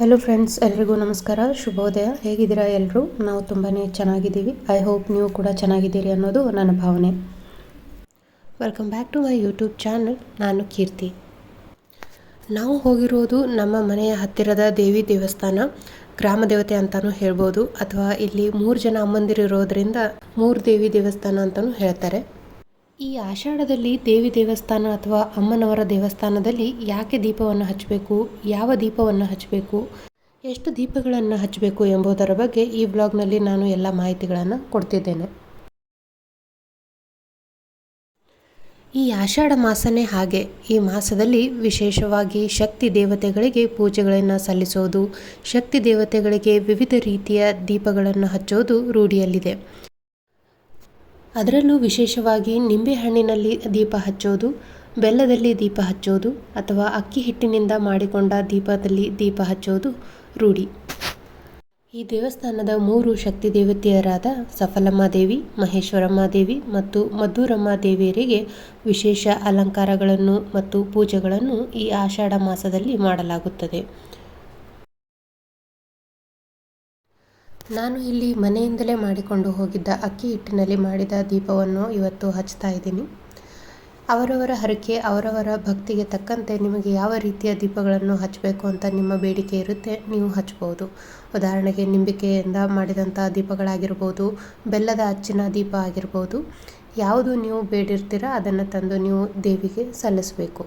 Hello friends ಎಲ್ರಿಗೂ ನಮಸ್ಕಾರ. ಶುಭೋದಯ. ಹೇಗಿದ್ದೀರಾ ಎಲ್ಲರೂ ನಾವು ತುಂಬಾ ಚೆನ್ನಾಗಿದ್ದೀವಿ. ಐ ಹೋಪ್ ನೀವು ಕೂಡ ಚೆನ್ನಾಗಿದ್ದೀರಿ ಅನ್ನೋದು ನನ್ನ ಭಾವನೆ. Welcome back to my YouTube channel ನಾನು ಕೀರ್ತಿ. ನಾವು ಹೋಗಿರೋದು ನಮ್ಮ ಮನೆಯ ಹತ್ತಿರದ ದೇವಿ ದೇವಸ್ಥಾನ. ಗ್ರಾಮ ದೇವತೆ ಅಂತಲೂ ಹೇಳ್ಬೋದು. ಅಥವಾ ಇಲ್ಲಿ ಮೂರು ಜನ ಅಮ್ಮಂದಿರು ಇರೋದ್ರಿಂದ ಮೂರು ದೇವಿ ದೇವಸ್ಥಾನ ಅಂತಲೂ ಹೇಳ್ತಾರೆ. ಈ ಆಷಾಢದಲ್ಲಿ ದೇವಿ ದೇವಸ್ಥಾನ ಅಥವಾ ಅಮ್ಮನವರ ದೇವಸ್ಥಾನದಲ್ಲಿ ಯಾಕೆ ದೀಪವನ್ನು ಹಚ್ಚಬೇಕು? ಯಾವ ದೀಪವನ್ನು ಹಚ್ಚಬೇಕು? ಎಷ್ಟು ದೀಪಗಳನ್ನು ಹಚ್ಚಬೇಕು ಎಂಬುದರ ಬಗ್ಗೆ ಈ ಬ್ಲಾಗ್ನಲ್ಲಿ ನಾನು ಎಲ್ಲ ಮಾಹಿತಿಗಳನ್ನು ಕೊಡ್ತಿದ್ದೇನೆ. ಈ ಆಷಾಢ ಮಾಸನೇ ಹಾಗೆ. ಈ ಮಾಸದಲ್ಲಿ ವಿಶೇಷವಾಗಿ ಶಕ್ತಿ ದೇವತೆಗಳಿಗೆ ಪೂಜೆಗಳನ್ನು ಸಲ್ಲಿಸೋದು, ಶಕ್ತಿ ದೇವತೆಗಳಿಗೆ ವಿವಿಧ ರೀತಿಯ ದೀಪಗಳನ್ನು ಹಚ್ಚೋದು ರೂಢಿಯಲ್ಲಿದೆ. ಅದರಲ್ಲೂ ವಿಶೇಷವಾಗಿ ನಿಂಬೆಹಣ್ಣಿನಲ್ಲಿ ದೀಪ ಹಚ್ಚೋದು, ಬೆಲ್ಲದಲ್ಲಿ ದೀಪ ಹಚ್ಚೋದು ಅಥವಾ ಅಕ್ಕಿ ಹಿಟ್ಟಿನಿಂದ ಮಾಡಿಕೊಂಡ ದೀಪದಲ್ಲಿ ದೀಪ ಹಚ್ಚೋದು ರೂಢಿ. ಈ ದೇವಸ್ಥಾನದ ಮೂರು ಶಕ್ತಿ ದೇವತೆಯರಾದ ಸಫಲಮ್ಮ ದೇವಿ, ಮಹೇಶ್ವರಮ್ಮ ದೇವಿ ಮತ್ತು ಮದ್ದೂರಮ್ಮ ದೇವಿಯರಿಗೆ ವಿಶೇಷ ಅಲಂಕಾರಗಳನ್ನು ಮತ್ತು ಪೂಜೆಗಳನ್ನು ಈ ಆಷಾಢ ಮಾಸದಲ್ಲಿ ಮಾಡಲಾಗುತ್ತದೆ. ನಾನು ಇಲ್ಲಿ ಮನೆಯಿಂದಲೇ ಮಾಡಿಕೊಂಡು ಹೋಗಿದ್ದ ಅಕ್ಕಿ ಹಿಟ್ಟಿನಲ್ಲಿ ಮಾಡಿದ ದೀಪವನ್ನು ಇವತ್ತು ಹಚ್ತಾ ಇದ್ದೀನಿ. ಅವರವರ ಹರಕೆ, ಅವರವರ ಭಕ್ತಿಗೆ ತಕ್ಕಂತೆ ನಿಮಗೆ ಯಾವ ರೀತಿಯ ದೀಪಗಳನ್ನು ಹಚ್ಚಬೇಕು ಅಂತ ನಿಮ್ಮ ಬೇಡಿಕೆ ಇರುತ್ತೆ, ನೀವು ಹಚ್ಬೋದು. ಉದಾಹರಣೆಗೆ ನಿಂಬಿಕೆಯಿಂದ ಮಾಡಿದಂಥ ದೀಪಗಳಾಗಿರ್ಬೋದು, ಬೆಲ್ಲದ ಅಚ್ಚಿನ ದೀಪ ಆಗಿರ್ಬೋದು, ಯಾವುದು ನೀವು ಬೇಡಿರ್ತೀರ ಅದನ್ನು ತಂದು ನೀವು ದೇವಿಗೆ ಸಲ್ಲಿಸಬೇಕು.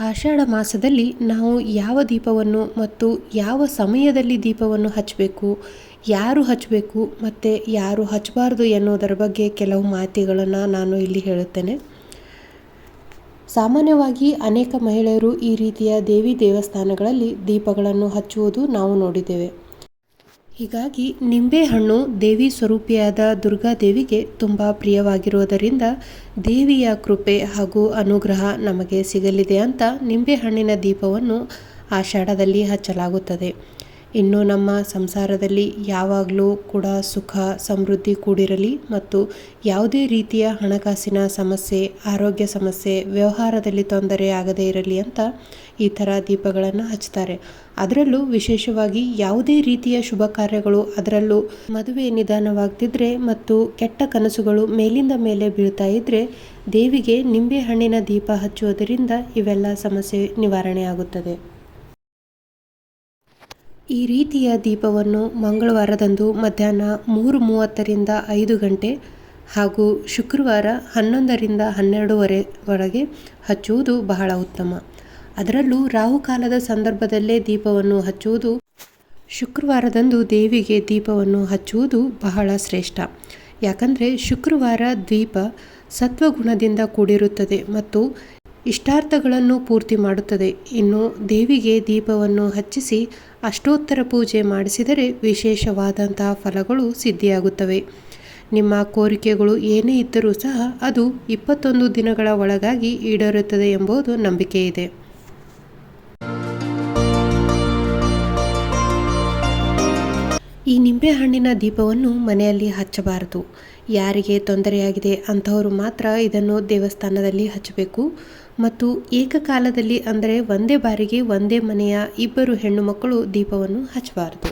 ಆಷಾಢ ಮಾಸದಲ್ಲಿ ನಾವು ಯಾವ ದೀಪವನ್ನು ಮತ್ತು ಯಾವ ಸಮಯದಲ್ಲಿ ದೀಪವನ್ನು ಹಚ್ಚಬೇಕು, ಯಾರು ಹಚ್ಚಬೇಕು ಮತ್ತು ಯಾರು ಹಚ್ಚಬಾರ್ದು ಎನ್ನುವುದರ ಬಗ್ಗೆ ಕೆಲವು ಮಾಹಿತಿಗಳನ್ನು ನಾನು ಇಲ್ಲಿ ಹೇಳುತ್ತೇನೆ. ಸಾಮಾನ್ಯವಾಗಿ ಅನೇಕ ಮಹಿಳೆಯರು ಈ ರೀತಿಯ ದೇವಿ ದೇವಸ್ಥಾನಗಳಲ್ಲಿ ದೀಪಗಳನ್ನು ಹಚ್ಚುವುದು ನಾವು ನೋಡಿದ್ದೇವೆ. ಹೀಗಾಗಿ ನಿಂಬೆಹಣ್ಣು ದೇವಿ ಸ್ವರೂಪಿಯಾದ ದುರ್ಗಾದೇವಿಗೆ ತುಂಬ ಪ್ರಿಯವಾಗಿರುವುದರಿಂದ ದೇವಿಯ ಕೃಪೆ ಹಾಗೂ ಅನುಗ್ರಹ ನಮಗೆ ಸಿಗಲಿದೆ ಅಂತ ನಿಂಬೆಹಣ್ಣಿನ ದೀಪವನ್ನು ಆಷಾಢದಲ್ಲಿ ಹಚ್ಚಲಾಗುತ್ತದೆ. ಇನ್ನು ನಮ್ಮ ಸಂಸಾರದಲ್ಲಿ ಯಾವಾಗಲೂ ಕೂಡ ಸುಖ, ಸಮೃದ್ಧಿ ಕೂಡಿರಲಿ ಮತ್ತು ಯಾವುದೇ ರೀತಿಯ ಹಣಕಾಸಿನ ಸಮಸ್ಯೆ, ಆರೋಗ್ಯ ಸಮಸ್ಯೆ, ವ್ಯವಹಾರದಲ್ಲಿ ತೊಂದರೆ ಆಗದೇ ಇರಲಿ ಅಂತ ಈ ಥರ ದೀಪಗಳನ್ನು ಹಚ್ತಾರೆ. ಅದರಲ್ಲೂ ವಿಶೇಷವಾಗಿ ಯಾವುದೇ ರೀತಿಯ ಶುಭ ಕಾರ್ಯಗಳು ಅದರಲ್ಲೂ ಮದುವೆ ನಿಧಾನವಾಗ್ತಿದ್ರೆ ಮತ್ತು ಕೆಟ್ಟ ಕನಸುಗಳು ಮೇಲಿಂದ ಮೇಲೆ ಬೀಳ್ತಾ ಇದ್ದರೆ ದೇವಿಗೆ ನಿಂಬೆಹಣ್ಣಿನ ದೀಪ ಹಚ್ಚುವುದರಿಂದ ಇವೆಲ್ಲ ಸಮಸ್ಯೆ ನಿವಾರಣೆ ಆಗುತ್ತದೆ. ಈ ರೀತಿಯ ದೀಪವನ್ನು ಮಂಗಳವಾರದಂದು ಮಧ್ಯಾಹ್ನ ಮೂರು ಮೂವತ್ತರಿಂದ ಐದು ಗಂಟೆ ಹಾಗೂ ಶುಕ್ರವಾರ ಹನ್ನೊಂದರಿಂದ ಹನ್ನೆರಡೂವರೆವರೆಗೆ ಹಚ್ಚುವುದು ಬಹಳ ಉತ್ತಮ. ಅದರಲ್ಲೂ ರಾಹುಕಾಲದ ಸಂದರ್ಭದಲ್ಲೇ ದೀಪವನ್ನು ಹಚ್ಚುವುದು, ಶುಕ್ರವಾರದಂದು ದೇವಿಗೆ ದೀಪವನ್ನು ಹಚ್ಚುವುದು ಬಹಳ ಶ್ರೇಷ್ಠ. ಯಾಕಂದರೆ ಶುಕ್ರವಾರ ದೀಪ ಸತ್ವಗುಣದಿಂದ ಕೂಡಿರುತ್ತದೆ ಮತ್ತು ಇಷ್ಟಾರ್ಥಗಳನ್ನು ಪೂರ್ತಿ ಮಾಡುತ್ತದೆ. ಇನ್ನು ದೇವಿಗೆ ದೀಪವನ್ನು ಹಚ್ಚಿಸಿ ಅಷ್ಟೋತ್ತರ ಪೂಜೆ ಮಾಡಿಸಿದರೆ ವಿಶೇಷವಾದಂತಹ ಫಲಗಳು ಸಿದ್ಧಿಯಾಗುತ್ತವೆ. ನಿಮ್ಮ ಕೋರಿಕೆಗಳು ಏನೇ ಇದ್ದರೂ ಸಹ ಅದು ಇಪ್ಪತ್ತೊಂದು ದಿನಗಳ ಒಳಗಾಗಿ ಈಡೇರುತ್ತದೆ ಎಂಬುದು ನಂಬಿಕೆ ಇದೆ. ಈ ನಿಂಬೆಹಣ್ಣಿನ ದೀಪವನ್ನು ಮನೆಯಲ್ಲಿ ಹಚ್ಚಬಾರದು. ಯಾರಿಗೆ ತೊಂದರೆಯಾಗಿದೆ ಅಂಥವರು ಮಾತ್ರ ಇದನ್ನು ದೇವಸ್ಥಾನದಲ್ಲಿ ಹಚ್ಚಬೇಕು. ಮತ್ತು ಏಕಕಾಲದಲ್ಲಿ ಅಂದರೆ ಒಂದೇ ಬಾರಿಗೆ ಒಂದೇ ಮನೆಯ ಇಬ್ಬರು ಹೆಣ್ಣು ಮಕ್ಕಳು ದೀಪವನ್ನು ಹಚ್ಚಬಾರದು.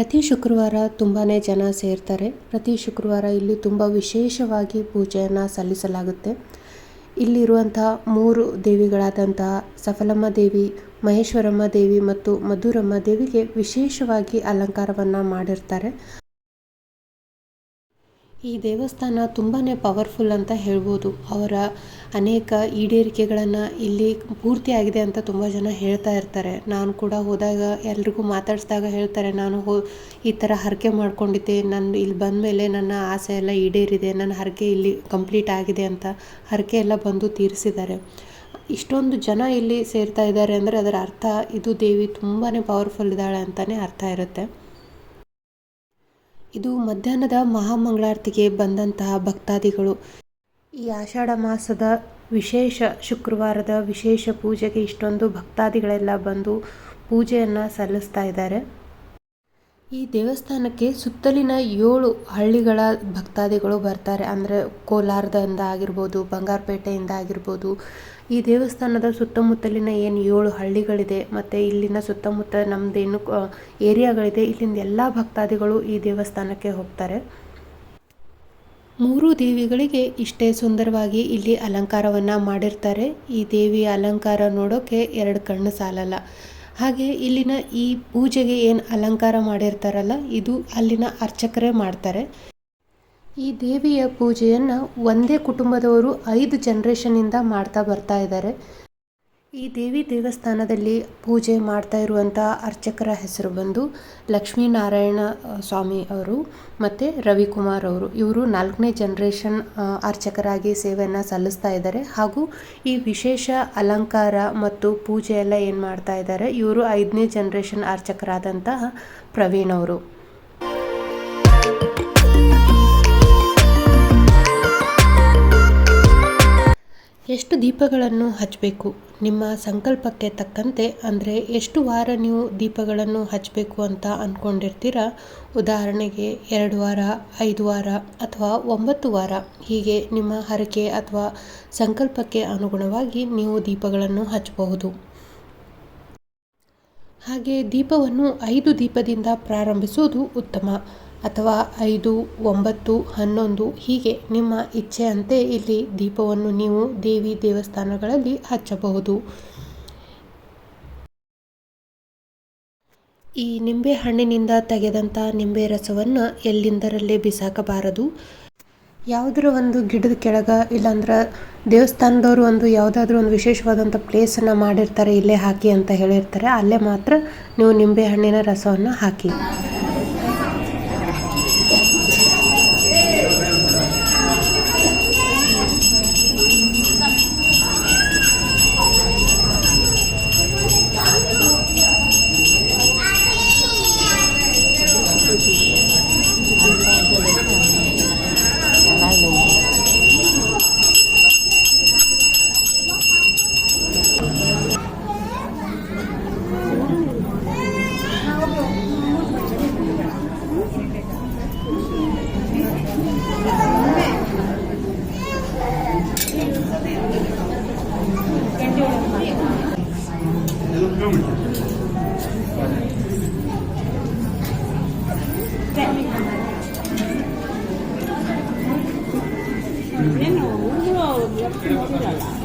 ಪ್ರತಿ ಶುಕ್ರವಾರ ತುಂಬಾ ಜನ ಸೇರ್ತಾರೆ. ಪ್ರತಿ ಶುಕ್ರವಾರ ಇಲ್ಲಿ ತುಂಬ ವಿಶೇಷವಾಗಿ ಪೂಜೆಯನ್ನು ಸಲ್ಲಿಸಲಾಗುತ್ತೆ. ಇಲ್ಲಿರುವಂತಹ ಮೂರು ದೇವಿಗಳಾದಂತಹ ಸಫಲಮ್ಮ ದೇವಿ, ಮಹೇಶ್ವರಮ್ಮ ದೇವಿ ಮತ್ತು ಮಧುರಮ್ಮ ದೇವಿಗೆ ವಿಶೇಷವಾಗಿ ಅಲಂಕಾರವನ್ನು ಮಾಡಿರ್ತಾರೆ. ಈ ದೇವಸ್ಥಾನ ತುಂಬಾ ಪವರ್ಫುಲ್ ಅಂತ ಹೇಳ್ಬೋದು. ಅವರ ಅನೇಕ ಈಡೇರಿಕೆಗಳನ್ನು ಇಲ್ಲಿ ಪೂರ್ತಿಯಾಗಿದೆ ಅಂತ ತುಂಬ ಜನ ಹೇಳ್ತಾ ಇರ್ತಾರೆ. ನಾನು ಕೂಡ ಹೋದಾಗ ಎಲ್ರಿಗೂ ಮಾತಾಡಿಸಿದಾಗ ಹೇಳ್ತಾರೆ, ನಾನು ಹೋ, ಈ ಥರ ಹರಕೆ ಮಾಡ್ಕೊಂಡಿದ್ದೆ. ನಾನು, ಇಲ್ಲಿ ಬಂದ ಮೇಲೆ ನನ್ನ ಆಸೆ ಎಲ್ಲ ಈಡೇರಿದೆ. ನನ್ನ ಹರಕೆ ಇಲ್ಲಿ ಕಂಪ್ಲೀಟ್ ಆಗಿದೆ ಅಂತ ಹರಕೆ ಎಲ್ಲ ಬಂದು ತೀರಿಸಿದ್ದಾರೆ. ಇಷ್ಟೊಂದು ಜನ ಇಲ್ಲಿ ಸೇರ್ತಾ ಇದ್ದಾರೆ ಅಂದರೆ ಅದರ ಅರ್ಥ, ಇದು ದೇವಿ ತುಂಬಾ ಪವರ್ಫುಲ್ ಇದ್ದಾಳೆ ಅಂತಲೇ ಅರ್ಥ ಇರುತ್ತೆ. ಇದು ಮಧ್ಯಾಹ್ನದ ಮಹಾಮಂಗಳಾರತಿಗೆ ಬಂದಂತಹ ಭಕ್ತಾದಿಗಳು. ಈ ಆಷಾಢ ಮಾಸದ ವಿಶೇಷ ಶುಕ್ರವಾರದ ವಿಶೇಷ ಪೂಜೆಗೆ ಇಷ್ಟೊಂದು ಭಕ್ತಾದಿಗಳೆಲ್ಲ ಬಂದು ಪೂಜೆಯನ್ನು ಸಲ್ಲಿಸ್ತಾ ಇದ್ದಾರೆ. ಈ ದೇವಸ್ಥಾನಕ್ಕೆ ಸುತ್ತಲಿನ ಏಳು ಹಳ್ಳಿಗಳ ಭಕ್ತಾದಿಗಳು ಬರ್ತಾರೆ. ಅಂದರೆ ಕೋಲಾರದಿಂದ ಆಗಿರ್ಬೋದು, ಬಂಗಾರಪೇಟೆಯಿಂದ ಆಗಿರ್ಬೋದು ಈ ದೇವಸ್ಥಾನದ ಸುತ್ತಮುತ್ತಲಿನ ಏನು ಏಳು ಹಳ್ಳಿಗಳಿದೆ, ಮತ್ತು ಇಲ್ಲಿನ ಸುತ್ತಮುತ್ತ ನಮ್ಮದೇನು ಏರಿಯಾಗಳಿದೆ, ಇಲ್ಲಿಂದ ಎಲ್ಲ ಭಕ್ತಾದಿಗಳು ಈ ದೇವಸ್ಥಾನಕ್ಕೆ ಹೋಗ್ತಾರೆ. ಮೂರು ದೇವಿಗಳಿಗೆ ಇಷ್ಟೇ ಸುಂದರವಾಗಿ ಇಲ್ಲಿ ಅಲಂಕಾರವನ್ನು ಮಾಡಿರ್ತಾರೆ. ಈ ದೇವಿಯ ಅಲಂಕಾರ ನೋಡೋಕ್ಕೆ ಎರಡು ಕಣ್ಣು ಸಾಲಲ್ಲ. ಹಾಗೆ ಇಲ್ಲಿನ ಈ ಪೂಜೆಗೆ ಏನು ಅಲಂಕಾರ ಮಾಡಿರ್ತಾರಲ್ಲ, ಇದು ಅಲ್ಲಿನ ಅರ್ಚಕರೇ ಮಾಡ್ತಾರೆ. ಈ ದೇವಿಯ ಪೂಜೆಯನ್ನು ಒಂದೇ ಕುಟುಂಬದವರು ಐದು ಜನ್ರೇಷನಿಂದ ಮಾಡ್ತಾ ಬರ್ತಾ ಇದ್ದಾರೆ. ಈ ದೇವಿ ದೇವಸ್ಥಾನದಲ್ಲಿ ಪೂಜೆ ಮಾಡ್ತಾ ಇರುವಂಥ ಅರ್ಚಕರ ಹೆಸರು ಬಂದು ಲಕ್ಷ್ಮೀನಾರಾಯಣ ಸ್ವಾಮಿ ಅವರು ಮತ್ತು ರವಿಕುಮಾರ್ ಅವರು. ಇವರು ನಾಲ್ಕನೇ ಜನ್ರೇಷನ್ ಅರ್ಚಕರಾಗಿ ಸೇವೆಯನ್ನು ಸಲ್ಲಿಸ್ತಾ ಇದ್ದಾರೆ. ಹಾಗೂ ಈ ವಿಶೇಷ ಅಲಂಕಾರ ಮತ್ತು ಪೂಜೆ ಎಲ್ಲ ಏನು ಮಾಡ್ತಾ ಇದ್ದಾರೆ, ಇವರು ಐದನೇ ಜನ್ರೇಷನ್ ಅರ್ಚಕರಾದಂತಹ ಪ್ರವೀಣ್ ಅವರು. ಎಷ್ಟು ದೀಪಗಳನ್ನು ಹಚ್ಚಬೇಕು ನಿಮ್ಮ ಸಂಕಲ್ಪಕ್ಕೆ ತಕ್ಕಂತೆ, ಅಂದರೆ ಎಷ್ಟು ವಾರ ನೀವು ದೀಪಗಳನ್ನು ಹಚ್ಚಬೇಕು ಅಂತ ಅಂದ್ಕೊಂಡಿರ್ತೀರ ಉದಾಹರಣೆಗೆ, ಎರಡು ವಾರ, ಐದು ವಾರ ಅಥವಾ ಒಂಬತ್ತು ವಾರ. ಹೀಗೆ ನಿಮ್ಮ ಹರಕೆ ಅಥವಾ ಸಂಕಲ್ಪಕ್ಕೆ ಅನುಗುಣವಾಗಿ ನೀವು ದೀಪಗಳನ್ನು ಹಚ್ಚಬಹುದು ಹಾಗೆ ದೀಪವನ್ನು ಐದು ದೀಪದಿಂದ ಪ್ರಾರಂಭಿಸುವುದು ಉತ್ತಮ. ಅಥವಾ ಐದು, ಒಂಬತ್ತು, ಹನ್ನೊಂದು ಹೀಗೆ ನಿಮ್ಮ ಇಚ್ಛೆಯಂತೆ ಇಲ್ಲಿ ದೀಪವನ್ನು ನೀವು ದೇವಿ ದೇವಸ್ಥಾನಗಳಲ್ಲಿ ಹಚ್ಚಬಹುದು. ಈ ನಿಂಬೆ ಹಣ್ಣಿನಿಂದ ತೆಗೆದಂಥ ನಿಂಬೆ ರಸವನ್ನು ಎಲ್ಲಿಂದರಲ್ಲೇ ಬಿಸಾಕಬಾರದು. ಯಾವುದರ ಒಂದು ಗಿಡದ ಕೆಳಗೆ ಇಲ್ಲಾಂದ್ರೆ ದೇವಸ್ಥಾನದವರು ಒಂದು ಯಾವುದಾದ್ರೂ ಒಂದು ವಿಶೇಷವಾದಂಥ ಪ್ಲೇಸನ್ನು ಮಾಡಿರ್ತಾರೆ, ಇಲ್ಲೇ ಹಾಕಿ ಅಂತ ಹೇಳಿರ್ತಾರೆ. ಅಲ್ಲೇ ಮಾತ್ರ ನೀವು ನಿಂಬೆ ಹಣ್ಣಿನ ರಸವನ್ನು ಹಾಕಿ. Thank you. 这个有点蓝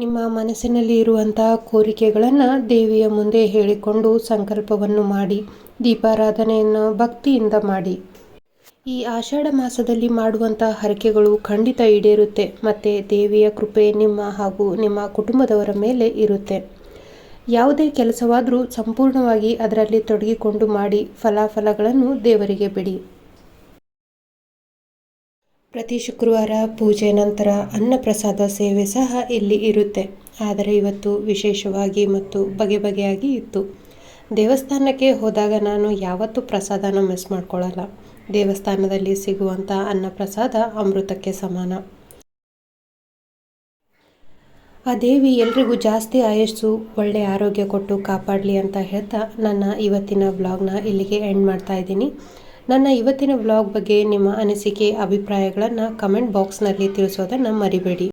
ನಿಮ್ಮ ಮನಸ್ಸಿನಲ್ಲಿ ಇರುವಂತಹ ಕೋರಿಕೆಗಳನ್ನು ದೇವಿಯ ಮುಂದೆ ಹೇಳಿಕೊಂಡು ಸಂಕಲ್ಪವನ್ನು ಮಾಡಿ, ದೀಪಾರಾಧನೆಯನ್ನು ಭಕ್ತಿಯಿಂದ ಮಾಡಿ. ಈ ಆಷಾಢ ಮಾಸದಲ್ಲಿ ಮಾಡುವಂತಹ ಹರಕೆಗಳು ಖಂಡಿತ ಈಡೇರುತ್ತೆ, ಮತ್ತು ದೇವಿಯ ಕೃಪೆ ನಿಮ್ಮ ಹಾಗೂ ನಿಮ್ಮ ಕುಟುಂಬದವರ ಮೇಲೆ ಇರುತ್ತೆ. ಯಾವುದೇ ಕೆಲಸವಾದರೂ ಸಂಪೂರ್ಣವಾಗಿ ಅದರಲ್ಲಿ ತೊಡಗಿಕೊಂಡು ಮಾಡಿ, ಫಲಾಫಲಗಳನ್ನು ದೇವರಿಗೆ ಬಿಡಿ. ಪ್ರತಿ ಶುಕ್ರವಾರ ಪೂಜೆ ನಂತರ ಅನ್ನಪ್ರಸಾದ ಸೇವೆ ಸಹ ಇಲ್ಲಿ ಇರುತ್ತೆ. ಆದರೆ ಇವತ್ತು ವಿಶೇಷವಾಗಿ ಮತ್ತು ಬಗೆ ಬಗೆಯಾಗಿ ಇತ್ತು. ದೇವಸ್ಥಾನಕ್ಕೆ ಹೋದಾಗ ನಾನು ಯಾವತ್ತೂ ಪ್ರಸಾದನ ಮಿಸ್ ಮಾಡ್ಕೊಳ್ಳಲ್ಲ. ದೇವಸ್ಥಾನದಲ್ಲಿ ಸಿಗುವಂಥ ಅನ್ನಪ್ರಸಾದ ಅಮೃತಕ್ಕೆ ಸಮಾನ. ಆ ದೇವಿ ಎಲ್ರಿಗೂ ಜಾಸ್ತಿ ಆಯಸ್ಸು ಒಳ್ಳೆಯ ಆರೋಗ್ಯ ಕೊಟ್ಟು ಕಾಪಾಡಲಿ ಅಂತ ಹೇಳ್ತಾ ನನ್ನ ಇವತ್ತಿನ ಬ್ಲಾಗ್ನ ಇಲ್ಲಿಗೆ ಎಂಡ್ ಮಾಡ್ತಾ ಇದ್ದೀನಿ. ನನ್ನ ಇವತ್ತಿನ ವ್ಲಾಗ್ ಬಗ್ಗೆ ನಿಮ್ಮ ಅನಿಸಿಕೆ ಅಭಿಪ್ರಾಯಗಳನ್ನು ಕಮೆಂಟ್ ಬಾಕ್ಸ್ನಲ್ಲಿ ತಿಳಿಸೋದನ್ನು ಮರಿಬೇಡಿ.